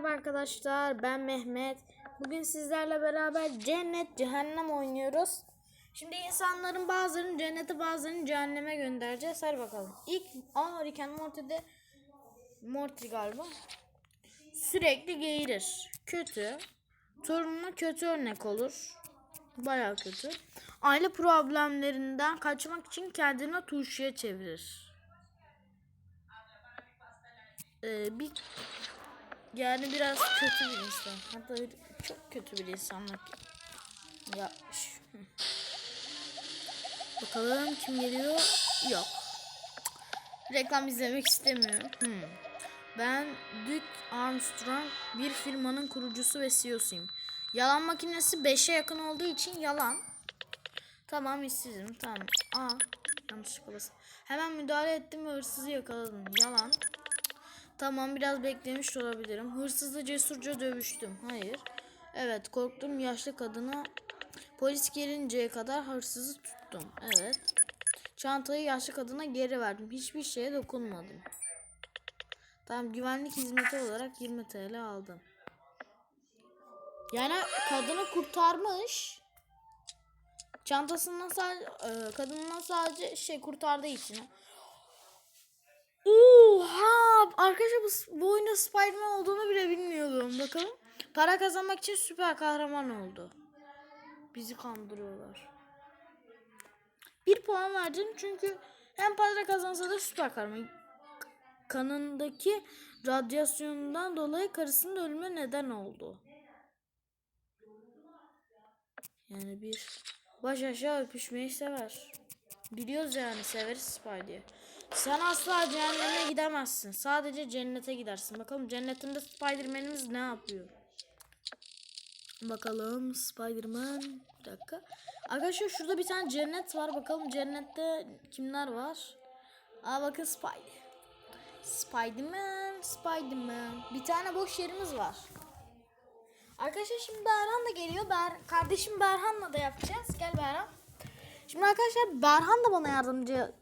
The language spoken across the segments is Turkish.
Merhaba arkadaşlar ben Mehmet. Bugün sizlerle beraber cennet cehennem oynuyoruz. Şimdi insanların bazılarını cennete bazılarını cehenneme göndereceğiz. Hadi bakalım. İlk Aa Rick and Morty'de Morty galiba. Sürekli geğirir. Kötü. Torununa kötü örnek olur. Baya kötü. Aile problemlerinden kaçmak için kendini turşuya çevirir. Ee, bir yani biraz kötü bir insan. Hatta çok kötü bir insanlık yapmış. Bakalım kim geliyor? Yok. Reklam izlemek istemiyorum. Hmm. Ben Duke Armstrong bir firmanın kurucusu ve CEO'suyum. Yalan makinesi 5'e yakın olduğu için yalan. Tamam işsizim. Tamam. Aa yanlışlıkla. Hemen müdahale ettim ve hırsızı yakaladım. Yalan. Tamam biraz beklemiş olabilirim. Hırsızla cesurca dövüştüm. Hayır. Evet korktum yaşlı kadına polis gelinceye kadar hırsızı tuttum. Evet. Çantayı yaşlı kadına geri verdim. Hiçbir şeye dokunmadım. Tamam güvenlik hizmeti olarak 20 TL aldım. Yani kadını kurtarmış. Çantasından sadece kadından sadece şey kurtardığı için. Oha! Arkadaşlar bu, bu oyunda Spider-Man olduğunu bile bilmiyordum. Bakalım. Para kazanmak için süper kahraman oldu. Bizi kandırıyorlar. Bir puan verdim çünkü hem para kazansa da süper kahraman. Kanındaki radyasyondan dolayı karısının ölümüne neden oldu. Yani bir baş aşağı öpüşmeyi sever. Biliyoruz yani severiz Spidey'i. Sen asla cehenneme gidemezsin. Sadece cennete gidersin. Bakalım cennetinde Spiderman'imiz ne yapıyor? Bakalım Spiderman. Bir dakika. Arkadaşlar şurada bir tane cennet var. Bakalım cennette kimler var? Aa bakın Spider. Spiderman, Spiderman. Bir tane boş yerimiz var. Arkadaşlar şimdi Berhan da geliyor. Ber kardeşim Berhan'la da yapacağız. Gel Berhan. Şimdi arkadaşlar Berhan da bana yardımcı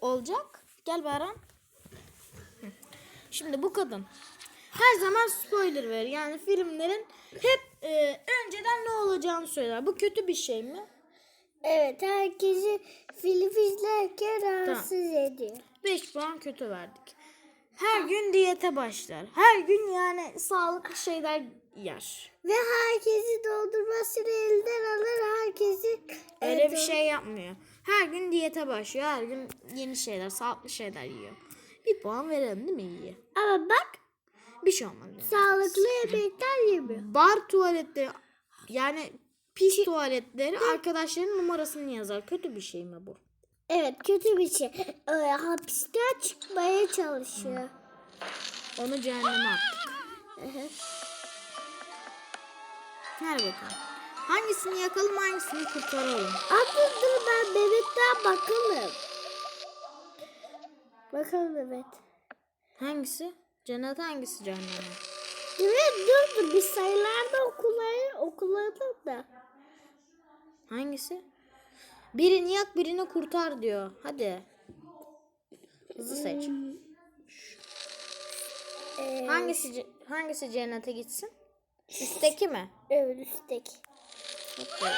olacak. Gel Berhan. Hı. Şimdi bu kadın her zaman spoiler verir. Yani filmlerin hep e, önceden ne olacağını söyler. Bu kötü bir şey mi? Evet herkesi film izlerken rahatsız ediyor. 5 puan kötü verdik. Her gün diyete başlar. Her gün yani sağlıklı şeyler yer. Ve herkesi doldurmasını elden alır herkesi Öyle bir şey yapmıyor. Her gün diyete başlıyor. Her gün yeni şeyler, sağlıklı şeyler yiyor. Bir puan verelim değil mi iyi? Ama bak Bir şey olmaz. yani. sağlıklı yemekler yemiyor. Bar tuvaletleri yani pis tuvaletleri arkadaşların numarasını yazar. Kötü bir şey mi bu? Evet kötü bir şey. Ee, hapisten çıkmaya çalışıyor. Onu cehenneme attık. Hadi bakalım. Hangisini yakalım hangisini kurtaralım. Atın dur ben bebekten bakalım. Bakalım evet. Hangisi? Cennet hangisi cehenneme? Evet dur dur bir sayılarda okulları okulalım da. Hangisi? Birini yak birini kurtar diyor. Hadi. Hızlı seç. Ee, Hangisi hangisi cennete gitsin? Üstteki mi? Evet üstteki. Böyle.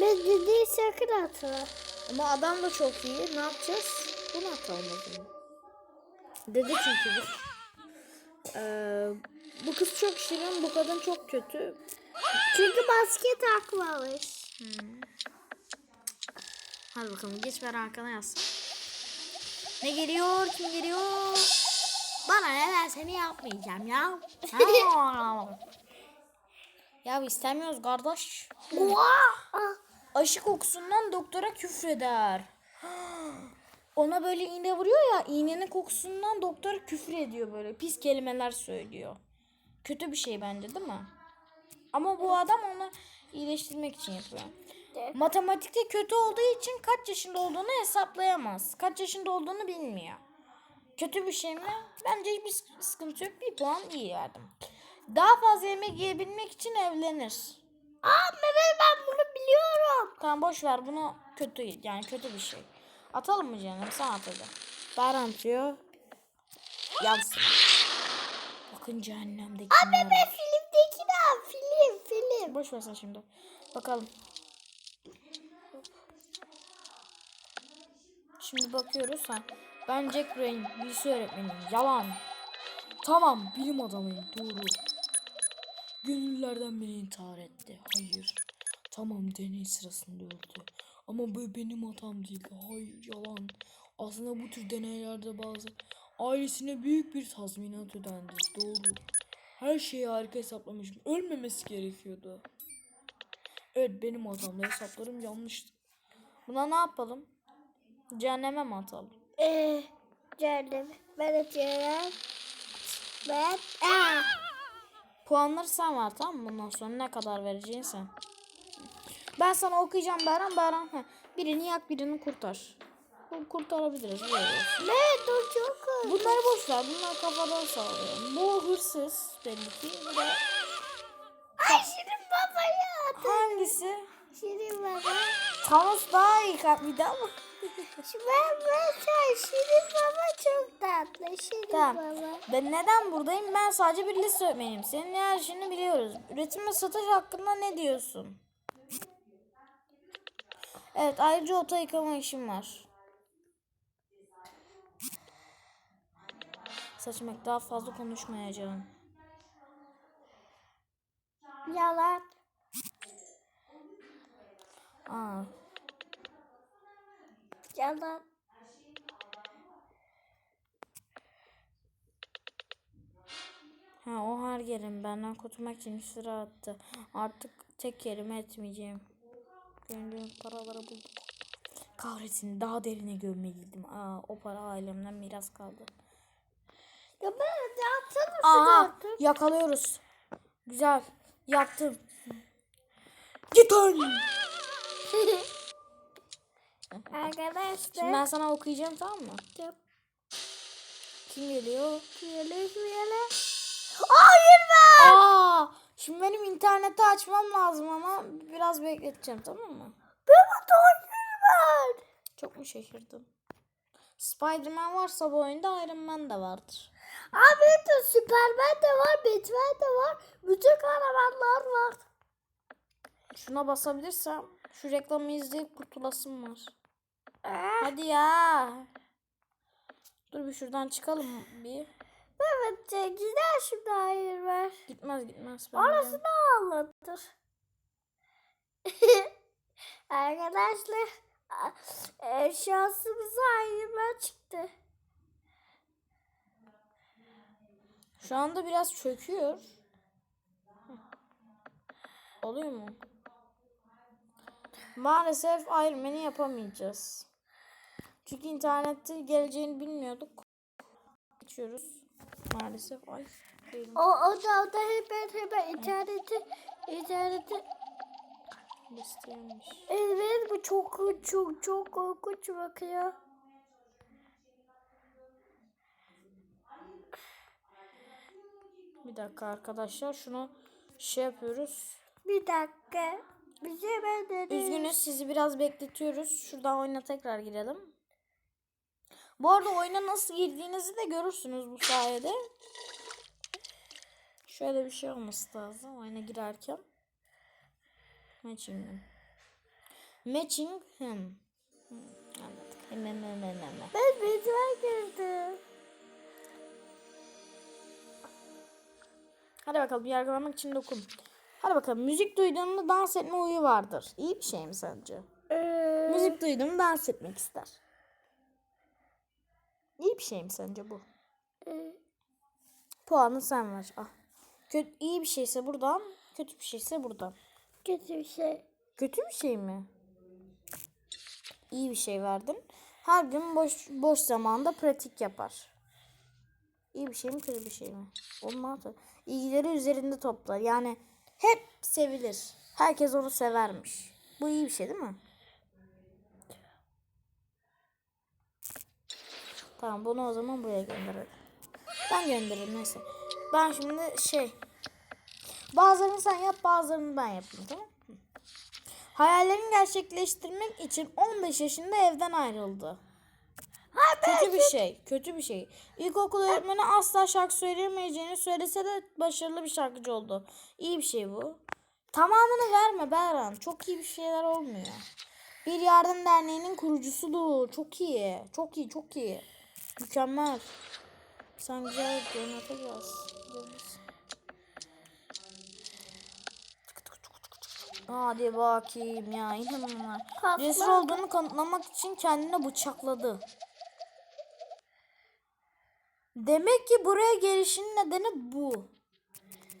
Ben dediği sakın atma. Ama adam da çok iyi. Ne yapacağız? Bunu atalım o zaman. Dedi çünkü bu. Ee, bu kız çok şirin, bu kadın çok kötü. Çünkü basket akmamış. Hadi bakalım geç ver arkana yazsın. Ne geliyor? Kim geliyor? Bana ne ben seni yapmayacağım ya. ya istemiyoruz kardeş. Aşı kokusundan doktora küfreder. Ona böyle iğne vuruyor ya iğnenin kokusundan doktor küfür ediyor böyle. Pis kelimeler söylüyor. Kötü bir şey bence değil mi? Ama bu adam onu iyileştirmek için yapıyor. Evet. Matematikte kötü olduğu için kaç yaşında olduğunu hesaplayamaz. Kaç yaşında olduğunu bilmiyor. Kötü bir şey mi? Bence hiçbir sıkıntı yok. Bir puan iyi verdim. Daha fazla yemek yiyebilmek için evlenir. Aa Mehmet ben bunu biliyorum. Tamam boş ver bunu kötü yani kötü bir şey. Atalım mı canım? Sen at hadi. Baran atıyor. Yansın. Bakın cehennemdeki Abi ben filmdeki de film film. Boş ver sen şimdi. Bakalım. Şimdi bakıyoruz ha. Ben Jack Rain, bilgi öğretmeniyim. Yalan. Tamam, bilim adamıyım. Doğru. Gönüllerden biri intihar etti. Hayır. Tamam, deney sırasında öldü. Ama bu benim hatam değildi. Hayır, yalan. Aslında bu tür deneylerde bazı ailesine büyük bir tazminat ödendi. Doğru. Her şeyi harika hesaplamışım. Ölmemesi gerekiyordu. Evet benim hatamda hesaplarım yanlıştı. Buna ne yapalım? Cehenneme mi atalım? Ee, canım ben atıyorum. Ben Aa, Puanları sen ver tamam mı? Bundan sonra ne kadar vereceğin sen. Ben sana okuyacağım Beren. Beren heh, birini yak birini kurtar. Bu kurtarabiliriz. Ne dur çok. Bunları boş ver. Bunlar kafadan sağlıyor. Bu hırsız belli ki. Bu da Ay Şirin babaya at. hangisi? Şirin baba. Thanos daha iyi kalpliydi ama. Ben ben Şirin baba çok tatlı. Şirin Tamam. baba. Ben neden buradayım? Ben sadece bir lise öğretmeniyim. Senin ne her şeyini biliyoruz. Üretim ve satış hakkında ne diyorsun? Evet ayrıca ota yıkama işim var. Saçmak daha fazla konuşmayacağım. Yalan. Aa, Yalan. ha, o her yerim benden kurtulmak için sıra attı. Artık tek kelime etmeyeceğim. Gördüğüm paraları bulduk. Kahretsin daha derine gömmeliydim. Aa, o para ailemden miras kaldı. Ya ben de atsana Aha şunu. yakalıyoruz. Güzel. Yaptım. Gidin. Arkadaşlar. Şimdi ben sana okuyacağım tamam mı? Kim geliyor? Görüşmeyelim. Hayır be. Aa, şimdi benim interneti açmam lazım ama biraz bekleteceğim tamam mı? Benim hayır var. Çok mu şaşırdım? Spider-Man varsa bu oyunda Iron Man de vardır. Abi de Superman de var, Batman de var. Bütün kahramanlar var. Şuna basabilirsem şu reklamı izleyip kurtulasım var. Aa, Hadi ya. Dur bir şuradan çıkalım bir. evet de güzel şimdi hayır var. Gitmez gitmez. Orası da anlatır. Arkadaşlar e, şansımıza hayırlar çıktı. Şu anda biraz çöküyor. Oluyor mu? Maalesef Iron Man'i yapamayacağız. Çünkü internette geleceğini bilmiyorduk. Geçiyoruz. Maalesef. Ay. değilim. O, o da o da hemen hemen interneti interneti Listeymiş. Evet bu çok çok çok korkunç bakıyor. Bir dakika arkadaşlar. Şunu şey yapıyoruz. Bir dakika. Bize ben dedi. Üzgünüz sizi biraz bekletiyoruz. Şuradan oyuna tekrar girelim. Bu arada oyuna nasıl girdiğinizi de görürsünüz bu sayede. Şöyle bir şey olması lazım oyuna girerken. Matching. Matching him. Hmm, anladık. Hem hem hem hem hem. Ben Batman girdim. Hadi bakalım yargılamak için dokun. Hadi bakalım müzik duyduğunda dans etme huyu vardır. İyi bir şey mi sence? Ee, Müzik duydum dans etmek ister. İyi bir şey mi sence bu? e, Puanı sen ver. Ah. Kötü, iyi bir şeyse buradan, kötü bir şeyse buradan. kötü bir şey. Kötü bir şey mi? İyi bir şey verdin. Her gün boş boş zamanda pratik yapar. İyi bir şey mi kötü bir şey mi? Olmaz. İlgileri üzerinde toplar. Yani hep sevilir. Herkes onu severmiş. Bu iyi bir şey değil mi? Tamam bunu o zaman buraya gönderelim. Ben gönderirim neyse. Ben şimdi şey bazılarını sen yap bazılarını ben yapayım tamam mı? Hayallerini gerçekleştirmek için 15 yaşında evden ayrıldı. Kötü bir şey. Kötü bir şey. İlkokul öğretmeni asla şarkı söyleyemeyeceğini söylese de başarılı bir şarkıcı oldu. İyi bir şey bu. Tamamını verme Berhan. Çok iyi bir şeyler olmuyor. Bir yardım derneğinin kurucusudur. Çok iyi. Çok iyi. Çok iyi. Mükemmel. Sen güzel yapacağız. Hadi bakayım ya. Kaslar- Cesur olduğunu kanıtlamak için kendini bıçakladı. Demek ki buraya gelişinin nedeni bu.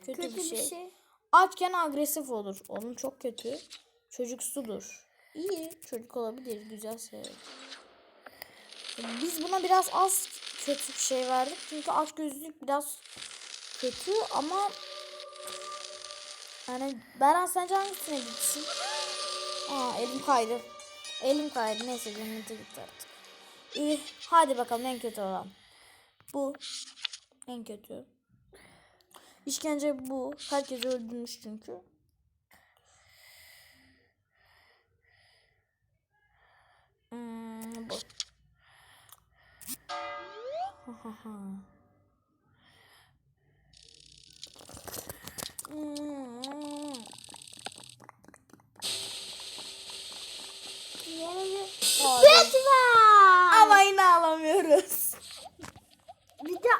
Kötü, Kötü bir, şey. bir şey. Açken agresif olur. Onun çok kötü. Çocuksudur. İyi çocuk olabilir. Güzel sever. Biz buna biraz az kötü bir şey verdik. Çünkü aç gözlülük biraz kötü ama yani Beren sence hangisine gitsin? Aa elim kaydı. Elim kaydı. Neyse cennete gitti artık. İyi. Hadi bakalım en kötü olan. Bu. En kötü. İşkence bu. Herkes öldürmüş çünkü. Hmm, bu. Batman. Ama yine alamıyoruz. Bir de ayrı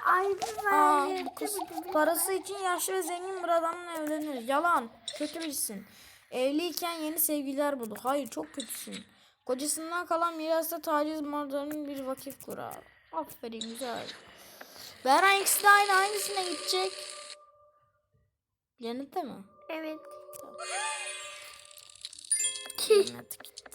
Aa, bu kız parası için yaşlı ve zengin bir adamla evlenir. Yalan. Kötü birisin. Evliyken yeni sevgililer buldu. Hayır çok kötüsün. Kocasından kalan mirasta taciz mağdurunun bir vakif kurar. Aferin güzel. Beren ikisi de aynı hangisine gidecek? Cennete mi? Evet. Cennete gitti.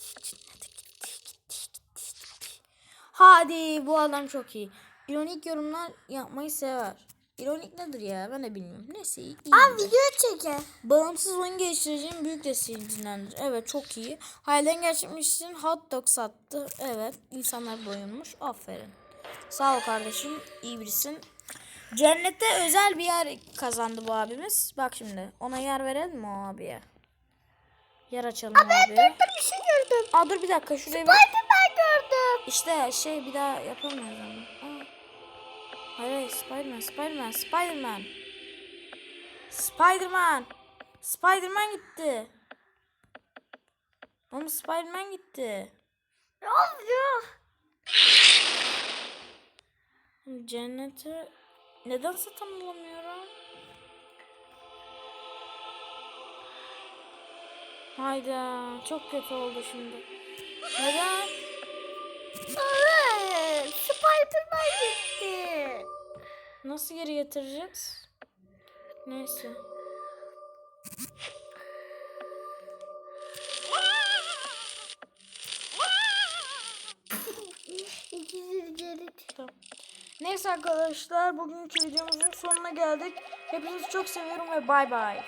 Hadi bu adam çok iyi. İronik yorumlar yapmayı sever. İronik nedir ya ben de bilmiyorum. Neyse iyi. de. video çeker. Bağımsız oyun geliştireceğim büyük destekçilendir. Evet çok iyi. Hayalden gerçekleşmek için hot dog sattı. Evet insanlar doyurmuş. Aferin. Sağ ol kardeşim. iyi birisin. Cennette özel bir yer kazandı bu abimiz. Bak şimdi ona yer verelim mi o abiye? Yer açalım abiye. Bir şey gördüm. Aa dur bir dakika şuraya bir... Spiderman gördüm. İşte şey bir daha yapamıyoruz ama. Hayır hayır Spiderman Spiderman Spiderman. Spiderman. Spiderman gitti. Oğlum Spiderman gitti. Ne oluyor? Cennete neden satın alamıyorum? Hayda çok kötü oldu şimdi. Neden? Spiderman gitti. Nasıl geri getireceğiz? Neyse. İkisi geri. Tamam. Neyse arkadaşlar bugünkü videomuzun sonuna geldik. Hepinizi çok seviyorum ve bay bay.